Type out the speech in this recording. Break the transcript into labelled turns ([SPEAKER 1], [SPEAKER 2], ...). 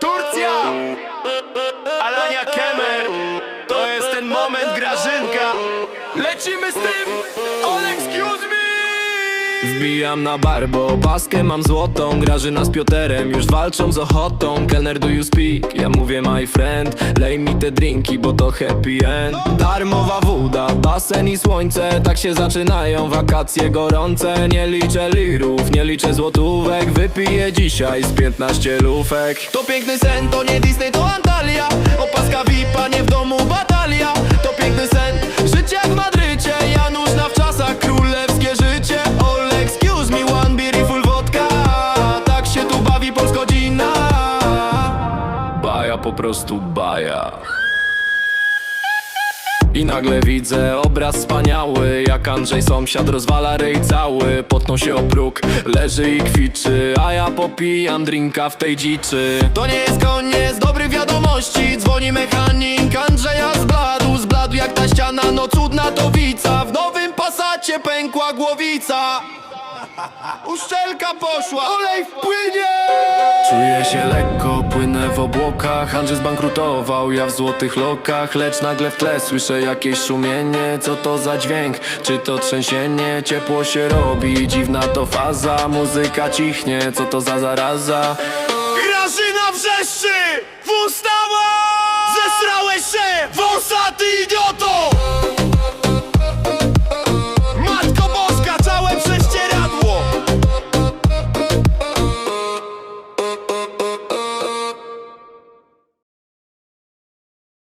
[SPEAKER 1] Turcja! Alania Kemer! To jest ten moment, Grażynka! Lecimy z tym! All!
[SPEAKER 2] Wbijam na bar, bo paskę mam złotą. Grażyna z Pioterem już walczą z ochotą. Kelner do you speak? Ja mówię my friend. Lej mi te drinki, bo to happy end. Darmowa woda, basen i słońce. Tak się zaczynają wakacje gorące. Nie liczę lirów, nie liczę złotówek. Wypiję dzisiaj z 15 lufek. To piękny sen, to nie Disney, to Antalya. Opaska VIP-a, bawi polskodzina Baja, po prostu baja. I nagle widzę obraz wspaniały Jak Andrzej sąsiad rozwala rej cały. Potnął się o próg, leży i kwiczy A ja popijam drinka w tej dziczy. To nie jest koniec dobrych wiadomości. Dzwoni mechanik Andrzeja zbladł Zbladł jak ta ściana, no cudna to wica Pasacie pękła głowica Uszczelka poszła, olej wpłynie Czuję się lekko, płynę w obłokach Andrzej zbankrutował, ja w złotych lokach Lecz nagle w tle słyszę jakieś szumienie Co to za dźwięk? Czy to trzęsienie? Ciepło się robi, dziwna to faza Muzyka cichnie, co to za zaraza?
[SPEAKER 1] Grażyna wrzeszczy! Wustała! Zesrałeś się! Wąsaty idioto!